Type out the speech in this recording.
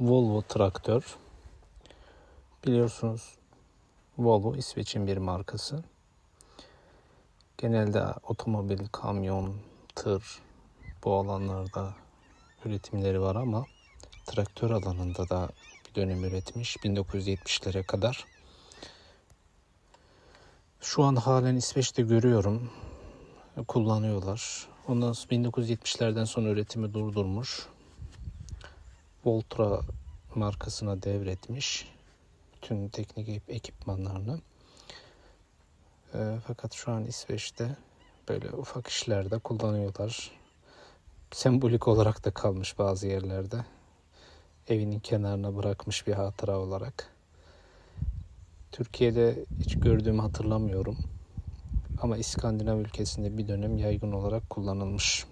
Volvo traktör. Biliyorsunuz Volvo İsveç'in bir markası. Genelde otomobil, kamyon, tır bu alanlarda üretimleri var ama traktör alanında da bir dönem üretmiş 1970'lere kadar. Şu an halen İsveç'te görüyorum. Kullanıyorlar. Ondan sonra 1970'lerden sonra üretimi durdurmuş. Voltra markasına devretmiş bütün teknik ekip- ekipmanlarını. Ee, fakat şu an İsveç'te böyle ufak işlerde kullanıyorlar. Sembolik olarak da kalmış bazı yerlerde. Evinin kenarına bırakmış bir hatıra olarak. Türkiye'de hiç gördüğümü hatırlamıyorum. Ama İskandinav ülkesinde bir dönem yaygın olarak kullanılmış.